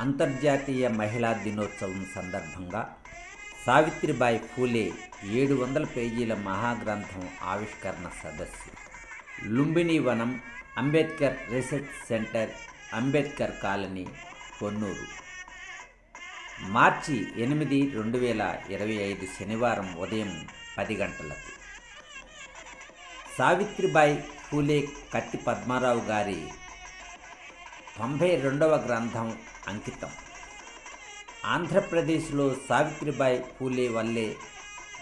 అంతర్జాతీయ మహిళా దినోత్సవం సందర్భంగా సావిత్రిబాయి ఫూలే ఏడు వందల పేజీల మహాగ్రంథం ఆవిష్కరణ సదస్సు. లుంబిని వనం Ambedkar research centre Ambedkar colony Konnuru March ఎనిమిది రెండు వేల ఇరవై ఐదు శనివారం ఉదయం పది గంటలకు. సావిత్రిబాయి ఫూలే కత్తి పద్మారావు గారి తొంభై రెండవ గ్రంథం అంకితం. ఆంధ్రప్రదేశ్లో సావిత్రిబాయి పూలే వల్లే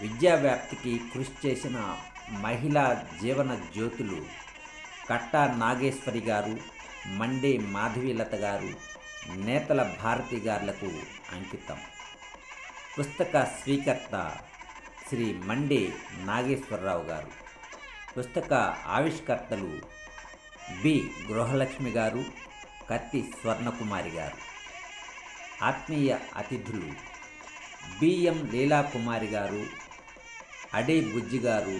విద్యావ్యాప్తికి కృషి చేసిన మహిళా జీవన జ్యోతులు కట్టా నాగేశ్వరి గారు మండే మాధవీలత గారు నేతల భారతి గారులకు అంకితం. పుస్తక స్వీకర్త శ్రీ మండే నాగేశ్వరరావు గారు. పుస్తక ఆవిష్కర్తలు బి గృహలక్ష్మి గారు కత్తి స్వర్ణకుమారి గారు. ఆత్మీయ అతిథులు బిఎం లీలాకుమారి గారు అడే బుజ్జి గారు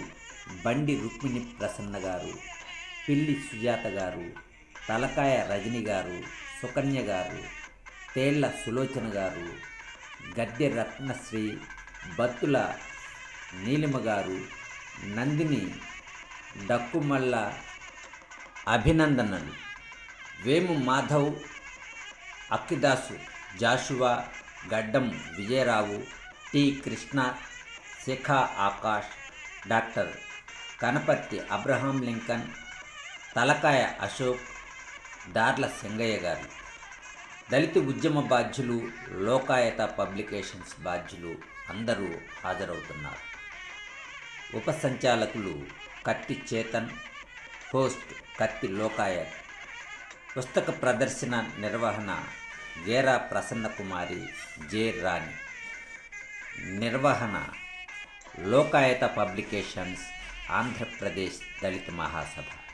బండి రుక్మిణి ప్రసన్న గారు పిల్లి సుజాత గారు తలకాయ రజని గారు సుకన్య గారు తేళ్ళ సులోచన గారు గద్దె రత్నశ్రీ బత్తుల నీలిమ గారు నందిని డక్కుమల్ల అభినందనలు. వేము Madhav Akkidasu Joshua Gaddam Vijayarao T Krishna Shikha Akash doctor Kanaparthi Abraham Lincoln తలకాయ అశోక్ దార్ల సింగయ్య గారు. దళిత ఉద్యమ బాధ్యులు లోకాయత పబ్లికేషన్స్ బాధ్యులు అందరూ హాజరవుతున్నారు. ఉప సంచాలకులు కత్తి చేతన్ హోస్ట్ కత్తి లోకాయత్. పుస్తక ప్రదర్శన నిర్వహణ గేరా ప్రసన్న కుమారి జే రాణి. నిర్వహణ లోకాయత పబ్లికేషన్స్ ఆంధ్రప్రదేశ్ దళిత మహాసభ.